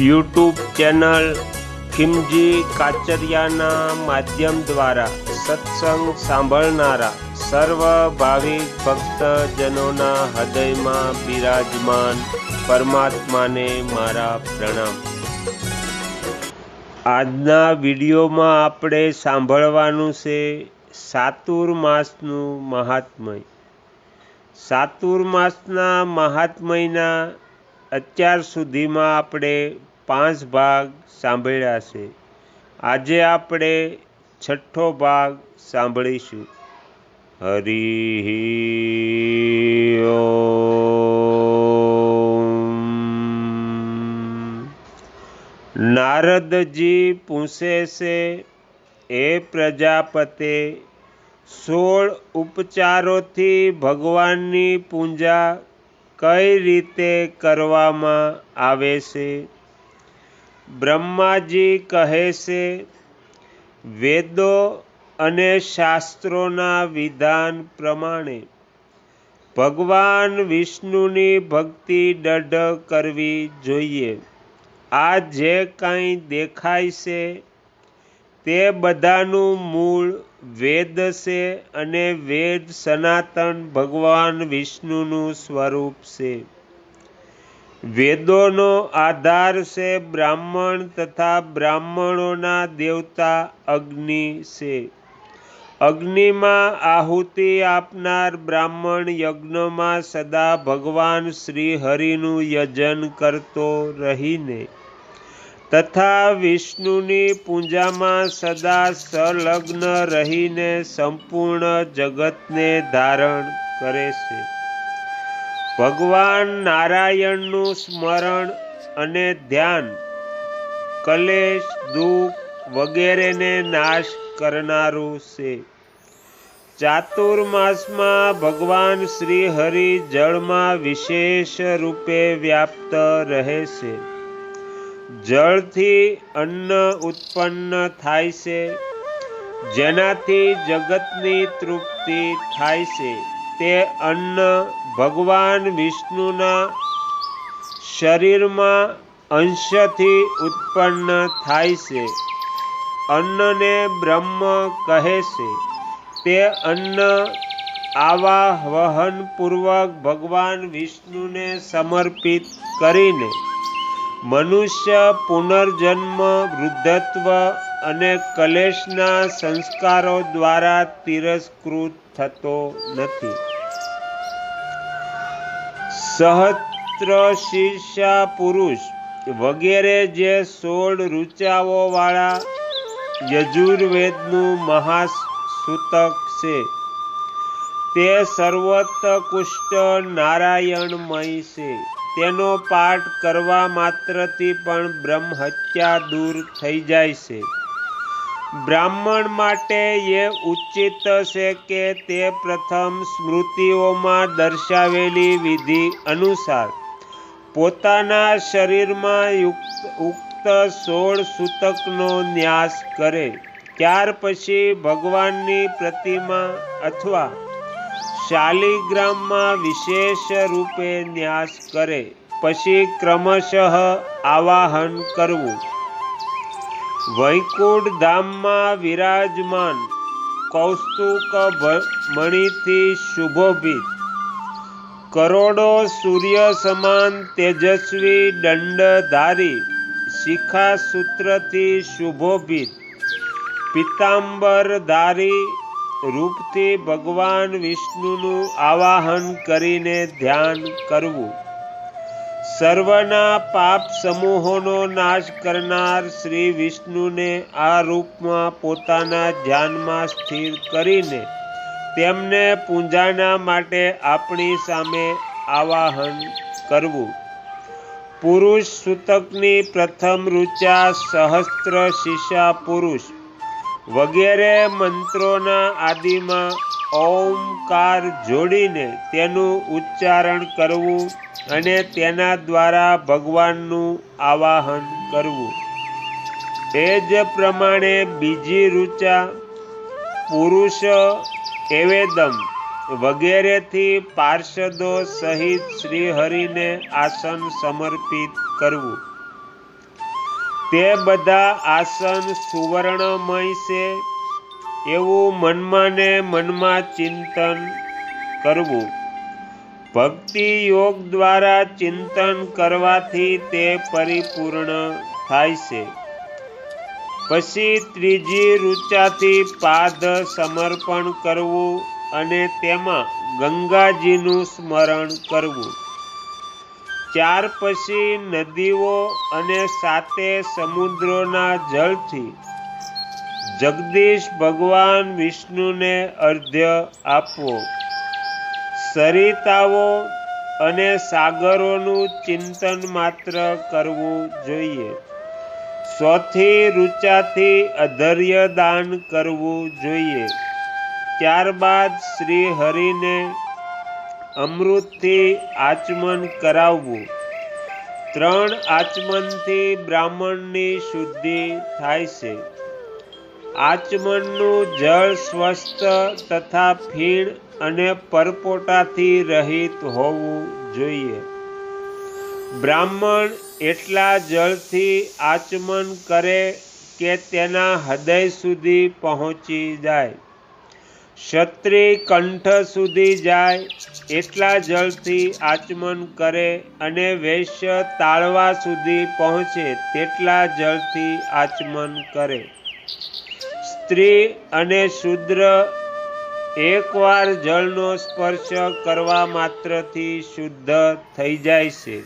YouTube channel ખિમજી કાચરિયાના માધ્યમ દ્વારા સત્સંગ સાંભળનારા સર્વ ભાવિક ભક્તજનોના હૃદયમાં બિરાજમાન પરમાત્માને મારા પ્રણામ. આજના વિડીયોમાં આપણે સાંભળવાનું છે સાતુર માસનું મહાત્મય. સાતુર માસના મહાત્મયના અત્યાર સુધીમાં આપણે પાંચ ભાગ સાંભળ્યા છે. આજે આપણે છઠ્ઠો ભાગ સાંભળીશું. હરિ નારદજી પૂછે છે એ પ્રજાપતે, સોળ ઉપચારોથી ભગવાનની પૂજા કઈ રીતે કરવામાં આવે છે? બ્રહ્માજી કહે છે, વેદો અને શાસ્ત્રોના વિધાન પ્રમાણે ભગવાન વિષ્ણુની ભક્તિ દઢ કરવી જોઈએ. આ જે કાંઈ દેખાય છે તે બધાનું મૂળ વેદ છે અને વેદ સનાતન ભગવાન વિષ્ણુનું સ્વરૂપ છે. વેદોનો આધાર છે બ્રાહ્મણ તથા બ્રાહ્મણોના દેવતા અગ્નિ છે. અગ્નિમાં આહુતિ આપનાર બ્રાહ્મણ યજ્ઞમાં સદા ભગવાન શ્રી હરિનું યજન કરતો રહીને તથા વિષ્ણુની પૂજામાં સદા સંલગ્ન રહીને સંપૂર્ણ જગતને ધારણ કરે છે. ભગવાન નારાયણનું સ્મરણ અને ધ્યાન, કલેશ, દુઃખ વગેરેને નાશ કરનારું છે. ચાતુર્માસમાં ભગવાન શ્રી હરિ જળમાં વિશેષ રૂપે વ્યાપ્ત રહે છે. જળથી અન્ન ઉત્પન્ન થાય છે, જેનાથી જગતની તૃપ્તિ થાય છે. તે અન્ન ભગવાન વિષ્ણુના શરીરમાં અંશથી ઉત્પન્ન થાય છે. અન્નને બ્રહ્મ કહે છે. તે અન્ન આવા વહનપૂર્વક ભગવાન વિષ્ણુને સમર્પિત કરીને મનુષ્ય પુનર્જન્મ, વૃદ્ધત્વ અને કલેશના સંસ્કારો દ્વારા તિરસ્કૃત થતો નથી. સહસ્ત્ર શીર્ષા પુરુષ વગેરે જે સોળ ઋચાઓવાળા યજુર્વેદનું મહાસૂતક છે, તે સર્વોત્કૃષ્ટ નારાયણમય છે. તેનો પાઠ કરવા માત્રથી પણ બ્રહ્મહત્યા દૂર થઈ જાય છે. બ્રાહ્મણ માટે એ ઉચિત છે કે તે પ્રથમ સ્મૃતિઓમાં દર્શાવેલી વિધિ અનુસાર પોતાના શરીરમાં ઉક્ત સોળ સૂતકનો ન્યાસ કરે. ત્યાર પછી ભગવાનની પ્રતિમા અથવા શાલિગ્રામમાં વિશેષ રૂપે ન્યાસ કરે, પછી ક્રમશઃ આવાહન કરવું. વૈકુંઠ ધામમાં વિરાજમાન, કૌસ્તુક મણિથી શુભોભિત. કરોડો સૂર્ય સમાન તેજસ્વી દંડધારી શિખા સૂત્રથી શુભોભિત પિતાંબરધારી રૂપથી ભગવાન વિષ્ણુનું આવાહન કરીને ધ્યાન કરવું. સર્વના પાપ સમૂહોનો નાશ કરનાર શ્રી વિષ્ણુને આ રૂપમાં પોતાના ધ્યાનમાં સ્થિર કરીને તેમને પૂજાના માટે આપણી સામે આવાહન કરવું. પુરુષ સૂતકની પ્રથમ ઋચા સહસ્ત્ર શિષા પુરુષ વગેરે મંત્રોના આદિમાં ઓમકાર જોડીને તેનું ઉચ્ચારણ કરવું અને તેના દ્વારા ભગવાનનું આવાહન કરવું. એ જ પ્રમાણે બીજી ઋચા પુરુષ એવેદમ વગેરેથી પાર્ષદો સહિત શ્રીહરિને આસન સમર્પિત કરવું. તે બધા આસન સુવર્ણમય છે એવું મનમાં ને મનમાં ચિંતન કરવું. ભક્તિ યોગ દ્વારા ચિંતન કરવાથી તે પરિપૂર્ણ થાય છે. પછી ત્રીજી રૂચાથી પાદ સમર્પણ કરવું અને તેમાં ગંગાજીનું સ્મરણ કરવું. ત્યાર પછી નદીઓ અને સાતે સમુદ્રોના જળથી જગદીશ ભગવાન વિષ્ણુને અર્ધ્ય આપવો. સરિતાઓ અને સાગરોનું ચિંતન માત્ર કરવું જોઈએ. સ્વથી રૂચાથી અધર્ય દાન કરવું જોઈએ. ત્યારબાદ શ્રી હરિને અમૃતથી આચમન કરાવવું. ત્રણ આચમનથી બ્રાહ્મણની શુદ્ધિ થાય છે. આચમનનું જળ સ્વસ્થ તથા ફીણ અને પરપોટાથી રહિત હોવું જોઈએ. બ્રાહ્મણ એટલા જળથી આચમન કરે કે તેના હૃદય સુધી પહોંચી જાય. ક્ષત્રિય કંઠ સુધી જાય એટલા જલથી આચમન કરે અને વૈશ્ય તાળવા સુધી પહોંચે તેટલા જલથી આચમન કરે. સ્ત્રી અને શુદ્ર એકવાર જળનો સ્પર્શ કરવા માત્રથી શુદ્ધ થઈ જાય છે.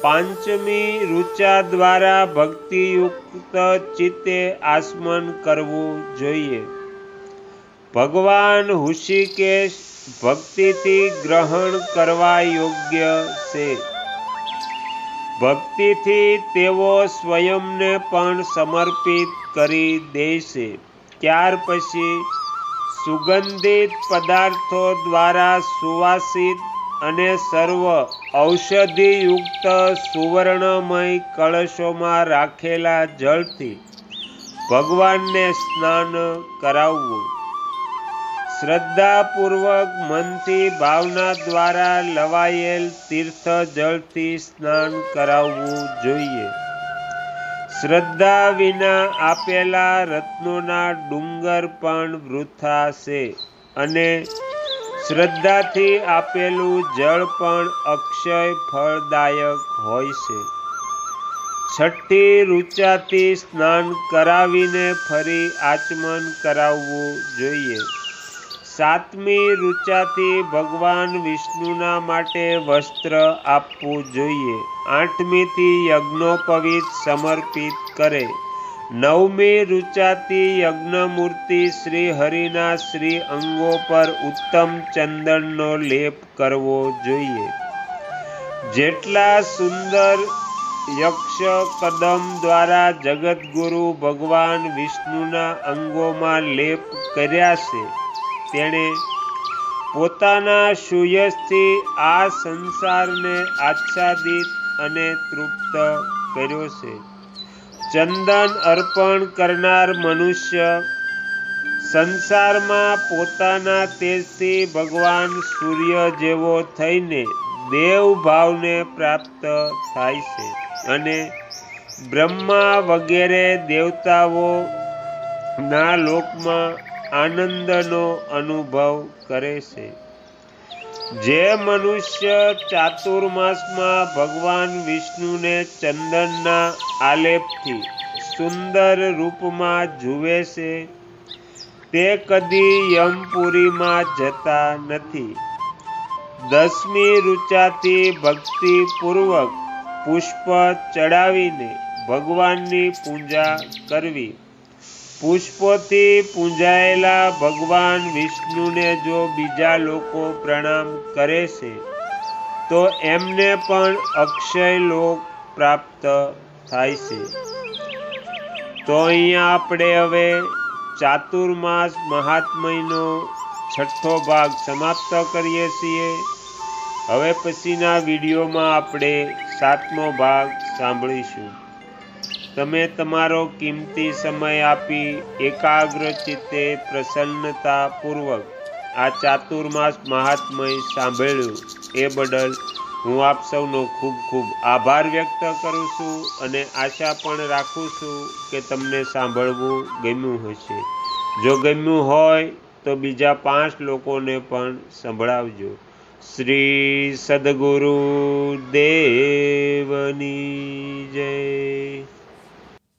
પાંચમી રૂચા દ્વારા ભક્તિયુક્ત ચિત્તે આસમન કરવું જોઈએ. ભગવાન હુષિકેશ ભક્તિથી ગ્રહણ કરવા યોગ્ય છે. ભક્તિથી તેઓ સ્વયંને પણ સમર્પિત કરી દેશે ત્યાર પછી સુગંધિત પદાર્થો દ્વારા સુવાસિત અને સર્વ ઔષધિયુક્ત સુવર્ણમય કળશોમાં રાખેલા જળથી ભગવાનને સ્નાન કરાવવું. શ્રદ્ધાપૂર્વક મનથી ભાવના દ્વારા લવાયેલ તીર્થ જળથી સ્નાન કરાવવું જોઈએ. શ્રદ્ધા વિના આપેલા રત્નોના ડુંગર પણ વૃથા છે અને શ્રદ્ધાથી આપેલું જળ પણ અક્ષય ફળદાયક હોય છે. છઠ્ઠી રૂચાથી સ્નાન કરાવીને ફરી આચમન કરાવવું જોઈએ. સાતમી ઋચાથી ભગવાન વિષ્ણુના માટે વસ્ત્ર આપવું જોઈએ. આઠમીથી યજ્ઞોપવિત સમર્પિત કરે. નવમી ઋચાથી યજ્ઞમૂર્તિ શ્રી હરિના શ્રી અંગો પર ઉત્તમ ચંદનનો લેપ કરવો જોઈએ. જેટલા સુંદર યક્ષ કદમ દ્વારા જગતગુરુ ભગવાન વિષ્ણુના અંગોમાં લેપ કર્યા છે તેણે પોતાના સુયશથી આ સંસારને આચ્છાદિત અને તૃપ્ત કર્યો છે. ચંદન અર્પણ કરનાર મનુષ્ય સંસારમાં પોતાના તેજથી ભગવાન સૂર્ય જેવો થઈને દેવ ભાવને પ્રાપ્ત થાય છે અને બ્રહ્મા વગેરે દેવતાઓ ના લોકમાં આનંદનો અનુભવ કરે છે. જે મનુષ્ય ચાતુર્માસમાં ભગવાન વિષ્ણુને ચંદનના આલેપથી સુંદર રૂપમાં જુએ છે, તે કદી યમપુરીમાં જતા નથી. દસમી રૂચાથી ભક્તિપૂર્વક પુષ્પ ચડાવીને ભગવાનની પૂજા કરવી. પુષ્પોથી પૂંજાયેલા ભગવાન વિષ્ણુને જો બીજા લોકો પ્રણામ કરે છે, તો એમને પણ અક્ષય લોક પ્રાપ્ત થાય છે. તો અહીંયા આપણે હવે ચાતુર્માસ મહાત્મયનો છઠ્ઠો ભાગ સમાપ્ત કરીએ છીએ. હવે પછીના વિડીયોમાં આપણે સાતમો ભાગ સાંભળીશું. તમે તમારો કિંમતી સમય આપી એકાગ્ર ચિત્તે પ્રસન્નતાપૂર્વક આ ચાતુર્માસ મહાત્મય સાંભળ્યું. એ બદલ હું આપ સૌનો ખૂબ ખૂબ આભાર વ્યક્ત કરું છું અને આશા પણ રાખું છું કે તમને સાંભળવું ગમ્યું હશે. જો ગમ્યું હોય તો બીજા પાંચ લોકોને પણ સંભળાવજો. શ્રી સદગુરુ દેવની જય.